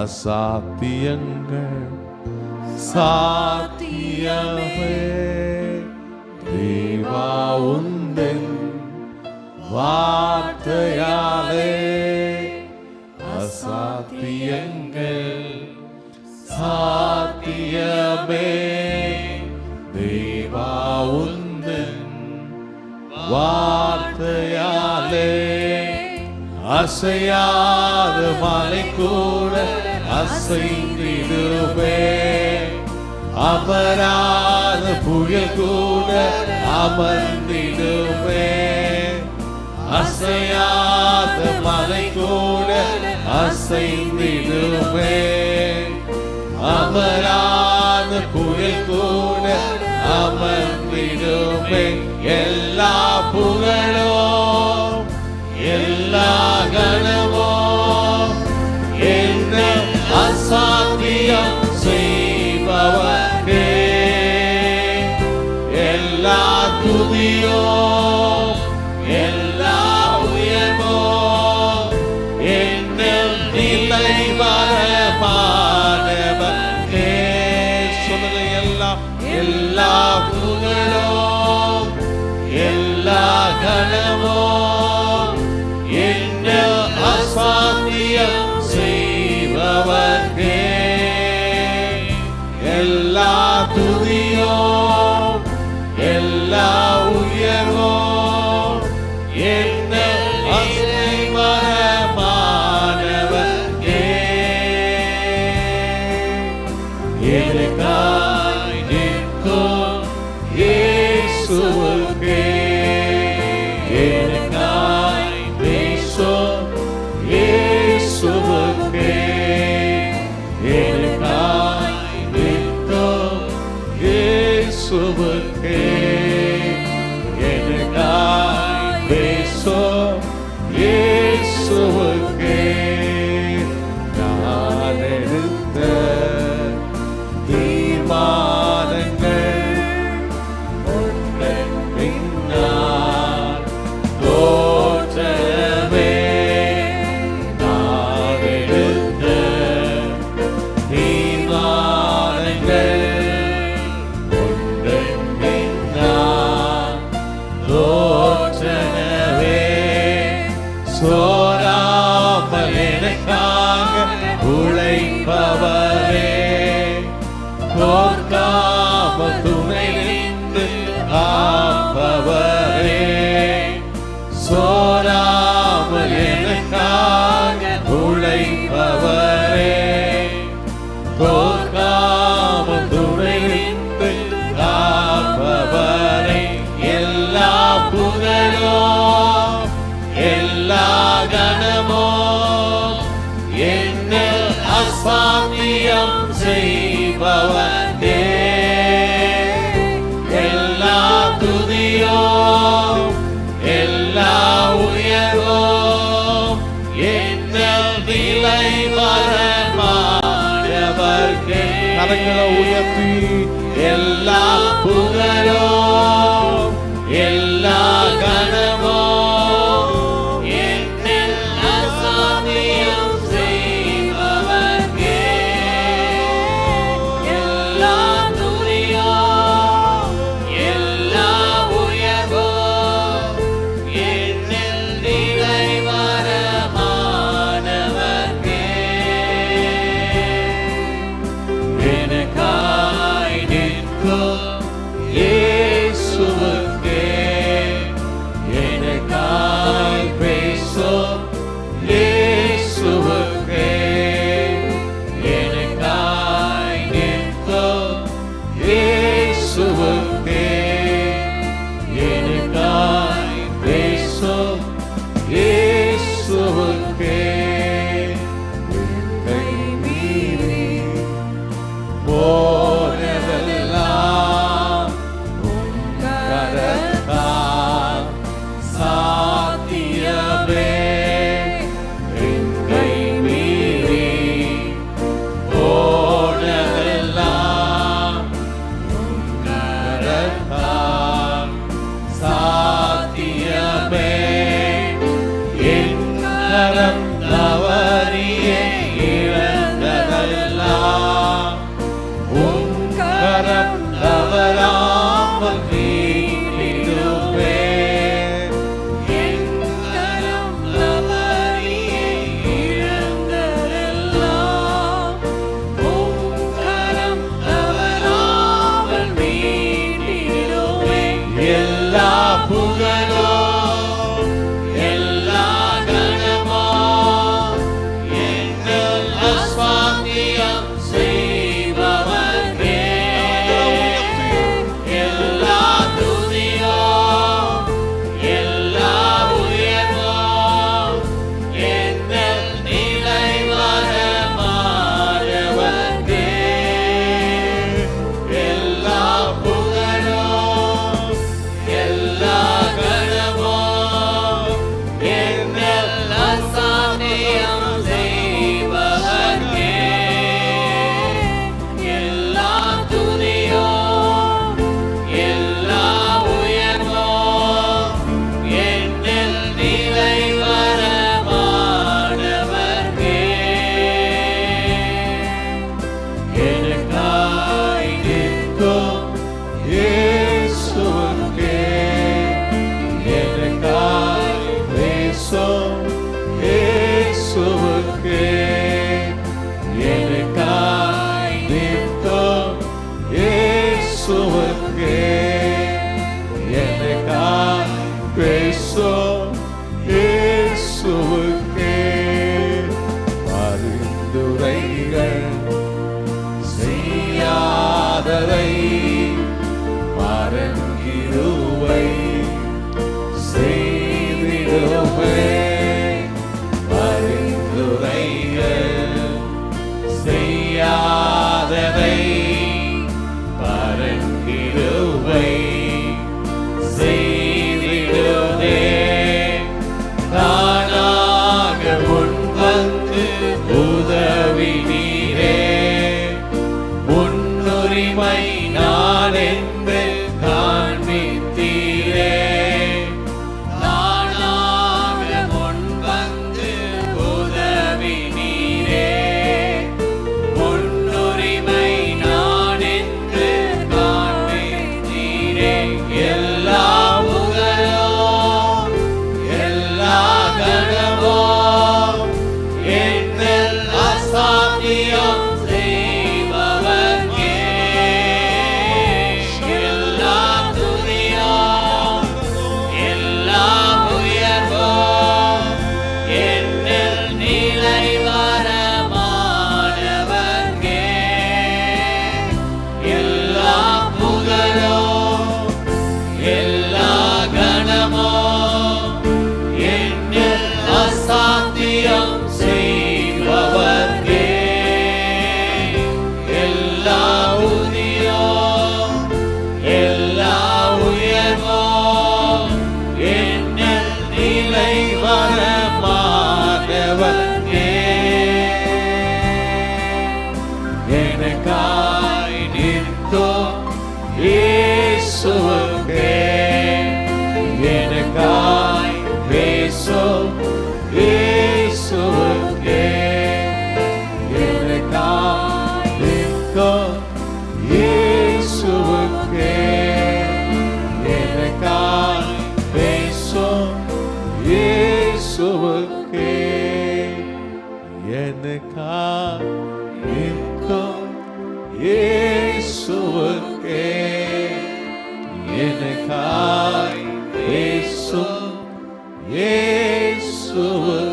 அசாத்தியங்கள் சாத்தியமே. தேவா உந்தன் வார்த்தையாலே அசாத்தியங்கள் சாத்தியமே. தேவா உந்தன் வார்த்தையாலே அசையாத மலை கூட அசைந்திடுவே அமராத புயல் கூட அமர்ந்திடுவே அசையாத மலை கூட அசைந்திடுவே அமராத புயல் கூட அமர்ந்திடுவே எல்லா புகழோ எல்லா கணம் சாத்தியம் செய்பவர்கே எல்லா துதி என்ன விலை வரமானவர்க்கே கரங்களை உயர்த்தி எல்லா புகழோ எல்லா நலமே என் நலம் us இயேசுவுக்கே எனக்காய் நிற்கும் இயேசுவுக்கே எனக்காய் பேசும் இயேசுவுக்கே